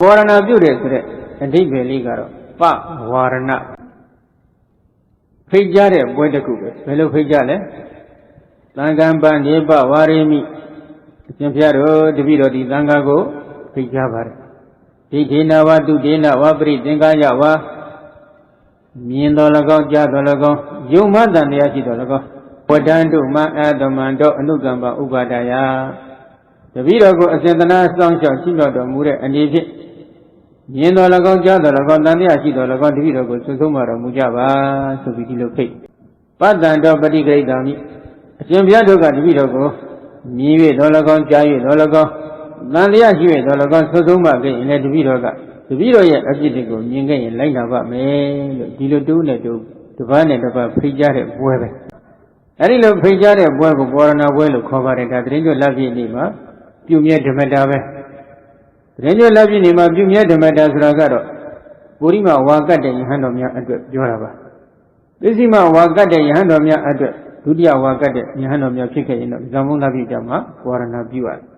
ဝရဏပြုတ်တယ်ဆိုတဲ့အဓိပ္ပာယ်လေးကတော့ပဝါရဏဖိတ်ကြတဲ့ပွဲတစ်ခုပဲဘယ်လိုဖိတ်ကြလဲသံဃံပန်နေပဝါရိမိအရှင်ဘုရားတို့တပည့်တော်ဒီသံဃာကိုဖိတ်ကြပါတယ်ဒိဋ္ဌိနာဝတုဒေနဝပရိသင်္ကာယဝါမြင်တော်၎င်းကြားတော်၎င်းယုံမှတန်တရားရှိတော်၎င်းဝတ္တန္တုမအတမန္တောအနုကမ္ပဥပါဒယတပည့်တော်ကိုအစဉ်တနာစောင့်ရှောက်ရှိတော်တော်မူတဲ့အနေဖြင့် မြင်တော်၎င်းကြားတော်၎င်းတန်တရားရှိတော်၎င်းတပည့်တော်ကိုစွဆုံးမတော်မူကြပါဆိုပြီးဒီလိုဖိတ်ပတ္တန်တော်ပฏิကိရိတံမိအရှင်ဘုရားတို့ကတပည့်တော်ကိုမြင်၍တော်၎င်းကြား၍တော်၎င်းတန်တရားရှိ၍တော်၎င်းစွဆုံးမခဲ့ရင်လည်းတပည့်တော်ကတပည့်တော်ရဲ့အပြစ်တွေကိုမြင်ခဲ့ရင်လိုက်နာပါမယ်လို့ဒီလိုတူးနဲ့တူးတစ်ပတ်နဲ့တစ်ပတ်ဖိတ်ကြတဲ့ပွဲပဲအဲဒီလိုဖိတ်ကြတဲ့ပွဲကိုဘောရဏပွဲလို့ခေါ်ပါတယ်ဒါတရင်ကျွတ်လက်ပြည့်နေ့မှာပြုမြဲဓမ္မတာပဲ တရင်ကျွတ်လက်ပြည့်နေ့မှာပြုမြဲဓမ္မတာဆိုတာကတော့ပုရိမဝါကတ်တဲ့ယဟန်တော်များအတွက်ပြောတာပါသစ္စည်းမဝါကတ်တဲ့ယဟန်တော်များအတွက်ဒုတိယဝါကတ်တဲ့ယဟန်တော်များဖြစ်ခဲ့ရင်တော့ဇံမုန်းလက်ပြည့်ကြမှာဘောရဏပြုရတယ်